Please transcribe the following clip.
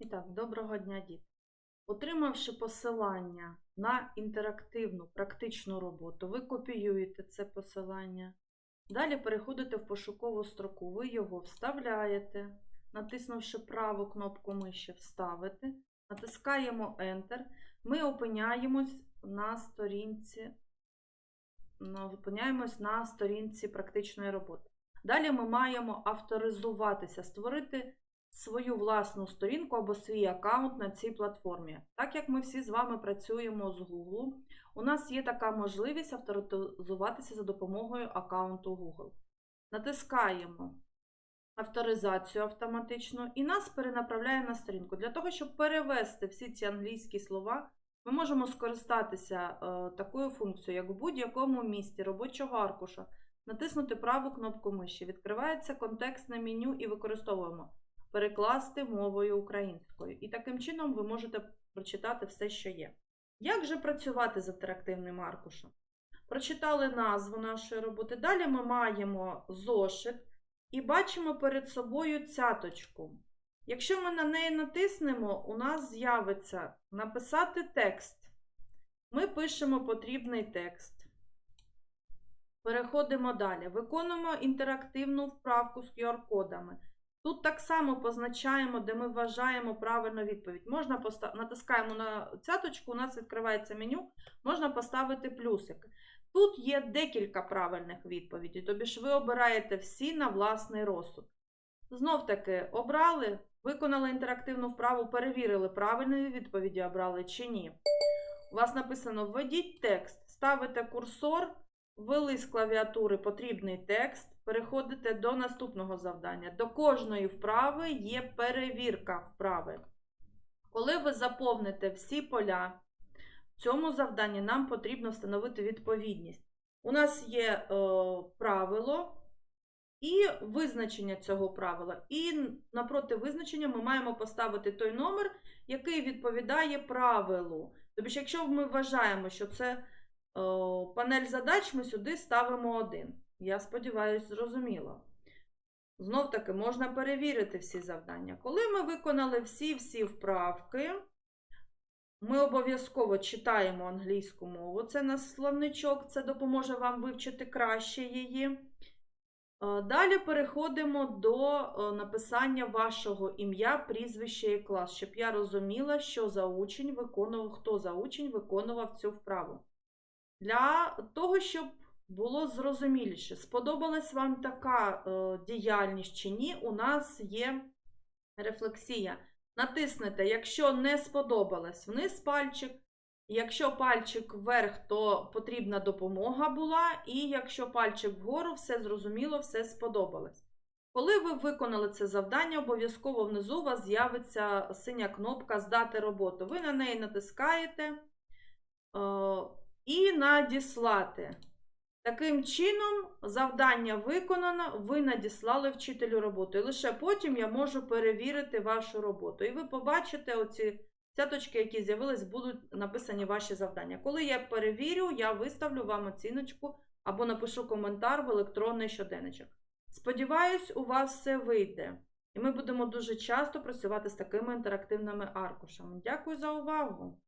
І так, доброго дня, діти. Отримавши посилання на інтерактивну практичну роботу, ви копіюєте це посилання. Далі переходите в пошукову строку, ви його вставляєте, натиснувши праву кнопку миші Вставити, натискаємо Enter. Ми опиняємось на сторінці, опиняємось на сторінці практичної роботи. Далі ми маємо авторизуватися, створити свою власну сторінку або свій аккаунт на цій платформі. Так як ми всі з вами працюємо з Google, у нас є така можливість авторизуватися за допомогою аккаунту Google. Натискаємо авторизацію автоматично і нас перенаправляє на сторінку. Для того, щоб перевести всі ці англійські слова, ми можемо скористатися е, такою функцією, як в будь-якому місці робочого аркуша, натиснути праву кнопку миші. Відкривається контекстне меню і використовуємо перекласти мовою українською. І таким чином ви можете прочитати все, що є. Як же працювати з інтерактивним аркушем? Прочитали назву нашої роботи. Далі ми маємо зошит і бачимо перед собою цяточку. Якщо ми на неї натиснемо, у нас з'явиться написати текст. Ми пишемо потрібний текст. Переходимо далі. Виконуємо інтерактивну вправку з QR-кодами. Тут так само позначаємо, де ми вважаємо правильну відповідь. Можна поста... Натискаємо на цяточку, у нас відкривається меню, можна поставити плюсик. Тут є декілька правильних відповідей, тобі ж ви обираєте всі на власний розсуд. Знов таки, обрали, виконали інтерактивну вправу, перевірили, правильні відповіді обрали чи ні. У вас написано Введіть текст, ставите курсор, ввели з клавіатури потрібний текст, переходите до наступного завдання. До кожної вправи є перевірка вправи. Коли ви заповните всі поля, в цьому завданні нам потрібно встановити відповідність. У нас є е, правило і визначення цього правила. І напроти визначення ми маємо поставити той номер, який відповідає правилу. Тобто, якщо ми вважаємо, що це панель задач, ми сюди ставимо один. Я сподіваюся, зрозуміло. Знов таки, можна перевірити всі завдання. Коли ми виконали всі-всі вправки, ми обов'язково читаємо англійську мову. Це наш словничок, це допоможе вам вивчити краще її. Е, Далі переходимо до е, написання вашого ім'я, прізвища і клас, щоб я розуміла, що за учень виконував, хто за учень виконував цю вправу. Для того, щоб було зрозуміліше, сподобалась вам така е, діяльність чи ні, у нас є рефлексія. Натиснете, якщо не сподобалось, вниз пальчик. Якщо пальчик вверх, то потрібна допомога була, і якщо пальчик вгору, все зрозуміло, все сподобалось. Коли ви виконали це завдання, обов'язково внизу у вас з'явиться синя кнопка Здати роботу. Ви на неї натискаєте е, і надіслати. Таким чином, завдання виконано, ви надіслали вчителю роботу. І лише потім я можу перевірити вашу роботу. І ви побачите оці цяточки, які з'явились, будуть написані ваші завдання. Коли я перевірю, я виставлю вам оціночку або напишу коментар в електронний щоденничок. Сподіваюсь, у вас все вийде. І ми будемо дуже часто працювати з такими інтерактивними аркушами. Дякую за увагу!